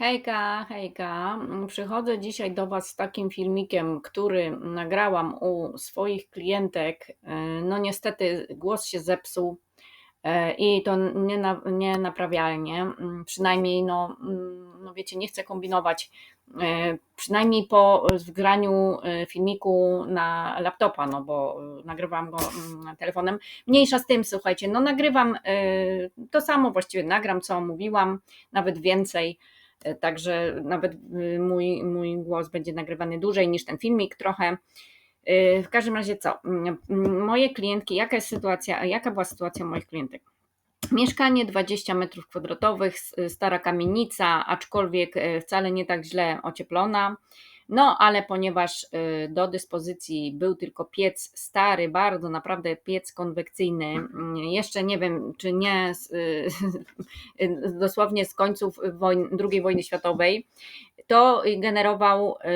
Hejka, hejka. Przychodzę dzisiaj do Was z takim filmikiem, który nagrałam u swoich klientek. E, no niestety głos się zepsuł e, i to nienaprawialnie. Mm, przynajmniej, no, mm, no wiecie, nie chcę kombinować. E, przynajmniej po zgraniu filmiku na laptopa, no bo nagrywam go mm, telefonem. Mniejsza z tym, słuchajcie, no nagrywam to samo właściwie, nagram co mówiłam, nawet więcej także nawet y, mój, mój głos będzie nagrywany dłużej niż ten filmik trochę. E, w każdym razie co? Mm, mm, moje klientki, jaka jest sytuacja, jaka była sytuacja moich klientek? Mieszkanie 20 metrów kwadratowych, stara kamienica, aczkolwiek e, wcale nie tak źle ocieplona. No, ale ponieważ y, do dyspozycji był tylko piec stary, bardzo naprawdę piec konwekcyjny, mm, jeszcze nie wiem, czy nie y, dosłownie z końców wojny, II wojny światowej, to generował y,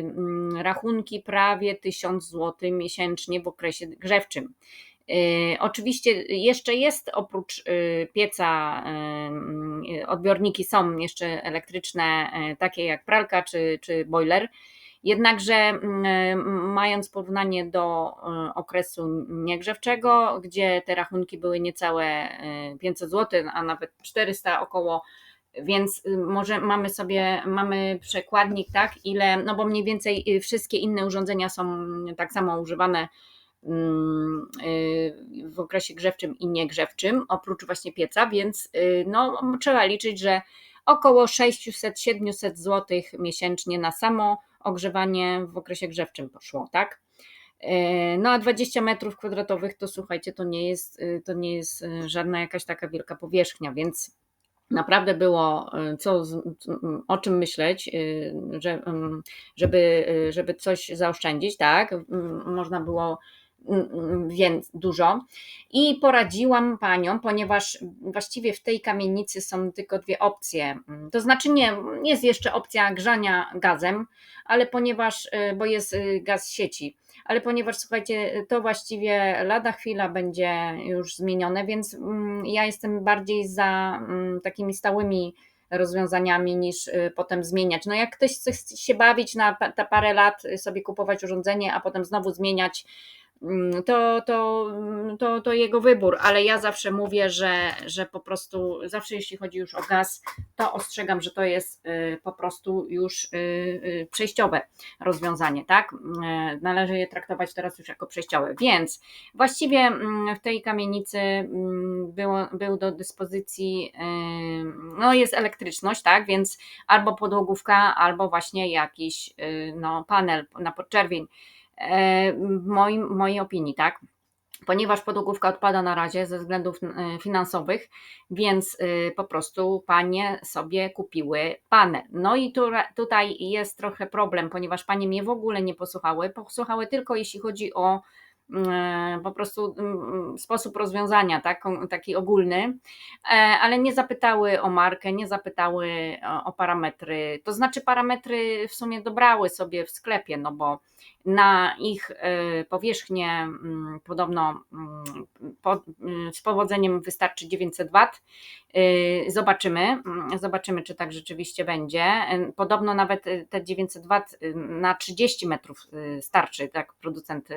mm, rachunki prawie 1000 zł miesięcznie w okresie grzewczym. Y, oczywiście jeszcze jest oprócz y, pieca, y, odbiorniki są jeszcze elektryczne, takie jak pralka czy, czy boiler. Jednakże mając porównanie do okresu niegrzewczego, gdzie te rachunki były niecałe 500 zł, a nawet 400 około, więc może mamy sobie, mamy przekładnik, tak, ile, no bo mniej więcej wszystkie inne urządzenia są tak samo używane w okresie grzewczym i niegrzewczym, oprócz właśnie pieca, więc y, no, trzeba liczyć, że około 600-700 zł miesięcznie na samo ogrzewanie w okresie grzewczym poszło, tak? Y, no a 20 metrów kwadratowych to słuchajcie, to nie jest, to nie jest żadna jakaś taka wielka powierzchnia, więc naprawdę było co, o czym myśleć, że, żeby, żeby coś zaoszczędzić, tak? Można było więc dużo. I poradziłam paniom, ponieważ właściwie w tej kamienicy są tylko dwie opcje. To znaczy nie, jest jeszcze opcja grzania gazem, ale ponieważ, y, bo jest y, gaz sieci, ale ponieważ słuchajcie, to właściwie lada chwila będzie już zmienione, więc mm, ja jestem bardziej za mm, takimi stałymi rozwiązaniami niż y, potem zmieniać. No jak ktoś chce się bawić na parę lat, sobie kupować urządzenie, a potem znowu zmieniać, Mm, to, to, to, to jego wybór, ale ja zawsze mówię, że, że po prostu, zawsze jeśli chodzi już o gaz, to ostrzegam, że to jest y, po prostu już y, y, przejściowe rozwiązanie, tak? Należy je traktować teraz już jako przejściowe. Więc właściwie mm, w tej kamienicy mm, było, był do dyspozycji, no jest elektryczność, tak? Więc albo podłogówka, albo właśnie jakiś no, panel na podczerwień w moim, mojej opinii, tak? Ponieważ podłogówka odpada na razie ze względów e, finansowych, więc e, po prostu panie sobie kupiły panel. No i tu, tutaj jest trochę problem, ponieważ panie mnie w ogóle nie posłuchały. Posłuchały tylko jeśli chodzi o po prostu mm, sposób rozwiązania, tak, taki ogólny, e, ale nie zapytały o markę, nie zapytały o parametry. To znaczy, parametry w sumie dobrały sobie w sklepie, no bo na ich e, powierzchnię mm, podobno mm, z powodzeniem wystarczy 900 W. Zobaczymy, zobaczymy, czy tak rzeczywiście będzie. Podobno nawet te 900 W na 30 metrów starczy, tak producent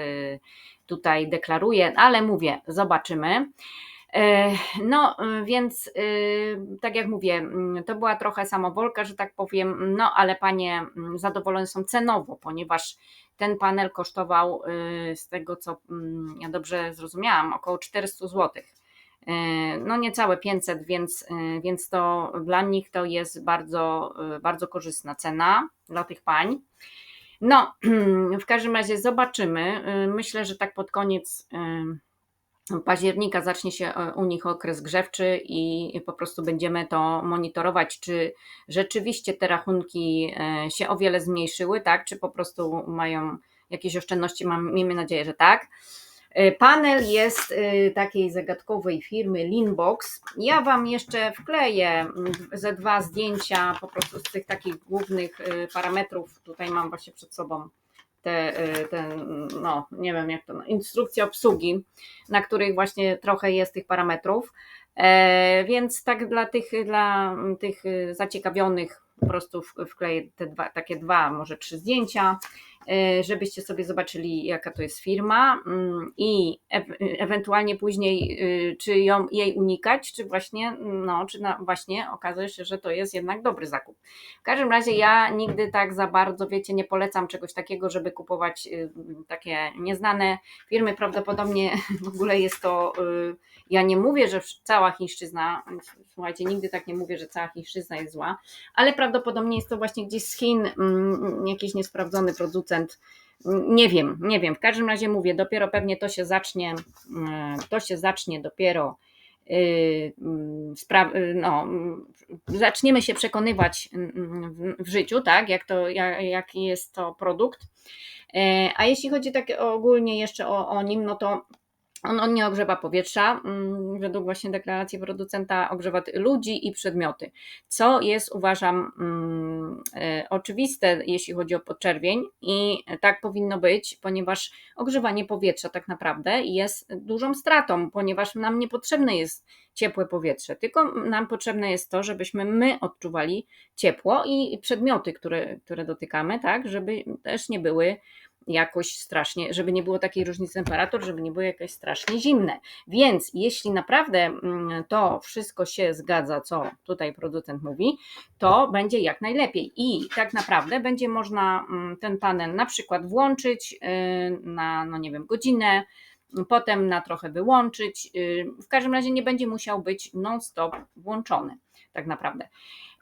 tutaj deklaruje, ale mówię, zobaczymy. E, no, więc e, tak jak mówię, mm, to była trochę samowolka, że tak powiem, no ale panie mm, zadowolone są cenowo, ponieważ ten panel kosztował e, z tego, co mm, ja dobrze zrozumiałam, około 400 zł. No niecałe 500, więc, więc to dla nich to jest bardzo, bardzo korzystna cena dla tych pań. No, w każdym razie zobaczymy. Y, myślę, że tak pod koniec y, października zacznie się y, u nich okres grzewczy i po prostu będziemy to monitorować, czy rzeczywiście te rachunki się o wiele zmniejszyły, tak? Czy po prostu mają jakieś oszczędności? Miejmy nadzieję, że tak. E, panel jest e, takiej zagadkowej firmy Linbox. Ja Wam jeszcze wkleję mm, ze dwa zdjęcia po prostu z tych takich głównych e, parametrów. Tutaj mam właśnie przed sobą te, te no nie wiem jak to, no, instrukcje obsługi, na których właśnie trochę jest tych parametrów. Więc tak dla tych, dla tych zaciekawionych po prostu wkleję te dwa, takie dwa, może trzy zdjęcia, żebyście sobie zobaczyli, jaka to jest firma mm, i e ewentualnie później, y, czy ją, jej unikać, czy właśnie, no, czy na, właśnie okaże się, że to jest jednak dobry zakup. W każdym razie ja nigdy tak za bardzo, wiecie, nie polecam czegoś takiego, żeby kupować y, takie nieznane firmy. Prawdopodobnie w ogóle jest to, y, ja nie mówię, że cała chińszczyzna, słuchajcie, nigdy tak nie mówię, że cała chińszczyzna jest zła, ale prawdopodobnie jest to właśnie gdzieś z Chin mm, jakiś niesprawdzony producent. Nie wiem, nie wiem. W każdym razie mówię, dopiero pewnie to się zacznie, mm, to się zacznie dopiero. yy, mm, yy, no, mm, zaczniemy się przekonywać mm, w, w życiu, tak, jak to, jak, jaki jest to produkt. E, A jeśli chodzi tak ogólnie jeszcze o, o nim, no to on, on nie ogrzewa powietrza, mm, według właśnie deklaracji producenta ogrzewa ludzi i przedmioty, co jest uważam mm, e, oczywiste, jeśli chodzi o podczerwień i tak powinno być, ponieważ ogrzewanie powietrza tak naprawdę jest dużą stratą, ponieważ nam niepotrzebne jest ciepłe powietrze, tylko nam potrzebne jest to, żebyśmy my odczuwali ciepło i przedmioty, które, które dotykamy, tak, żeby też nie były jakoś strasznie, żeby nie było takiej różnicy temperatur, żeby nie było jakieś strasznie zimne. Więc jeśli naprawdę mm, to wszystko się zgadza, co tutaj producent mówi, to będzie jak najlepiej. I tak naprawdę będzie można mm, ten panel na przykład włączyć yy, na, no nie wiem, godzinę, potem na trochę wyłączyć. Yy, W każdym razie nie będzie musiał być non-stop włączony, tak naprawdę.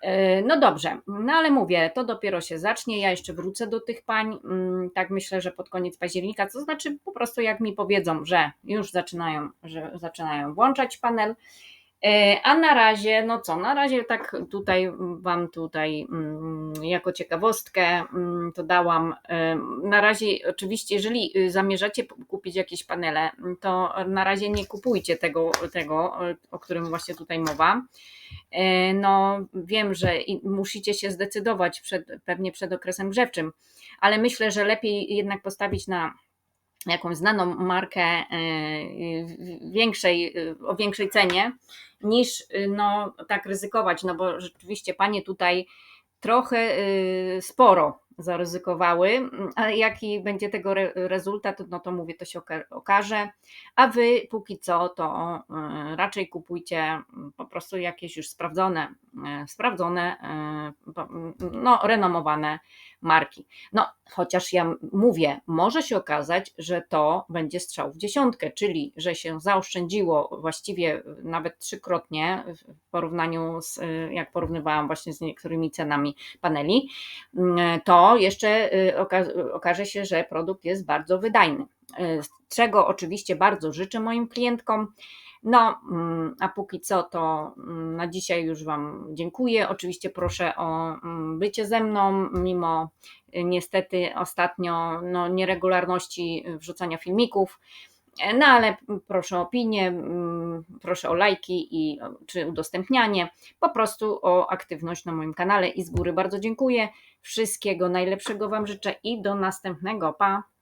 E, No dobrze, no ale mówię, to dopiero się zacznie. Ja jeszcze wrócę do tych pań, mm, tak myślę, że pod koniec października, to znaczy po prostu jak mi powiedzą, że już zaczynają, że zaczynają włączać panel. E, A na razie, no co, na razie tak tutaj Wam tutaj mm, jako ciekawostkę mm, to dałam. Na razie oczywiście, jeżeli y, zamierzacie kupić jakieś panele, to na razie nie kupujcie tego, tego e, o którym właśnie tutaj mowa. E, No wiem, że musicie się zdecydować przed, pewnie przed okresem grzewczym, ale myślę, że lepiej jednak postawić na jakąś znaną markę e, większej, e, o większej cenie, niż e, no, tak ryzykować, no bo rzeczywiście panie tutaj trochę e, sporo zaryzykowały, a jaki będzie tego re- rezultat, no to mówię, to się oka- okaże, a wy póki co to e, raczej kupujcie po prostu jakieś już sprawdzone, sprawdzone, e, no renomowane marki. No, chociaż ja mówię, może się okazać, że to będzie strzał w dziesiątkę, czyli że się zaoszczędziło właściwie nawet trzykrotnie w porównaniu z, jak porównywałam właśnie z niektórymi cenami paneli, to jeszcze oka- okaże się, że produkt jest bardzo wydajny. Czego oczywiście bardzo życzę moim klientkom. No, mm, a póki co to mm, na dzisiaj już Wam dziękuję. Oczywiście proszę o mm, bycie ze mną, mimo y, niestety ostatnio no, nieregularności wrzucania filmików. E, No ale proszę o opinię, proszę o lajki i czy udostępnianie, po prostu o aktywność na moim kanale i z góry bardzo dziękuję. Wszystkiego najlepszego Wam życzę i do następnego. Pa!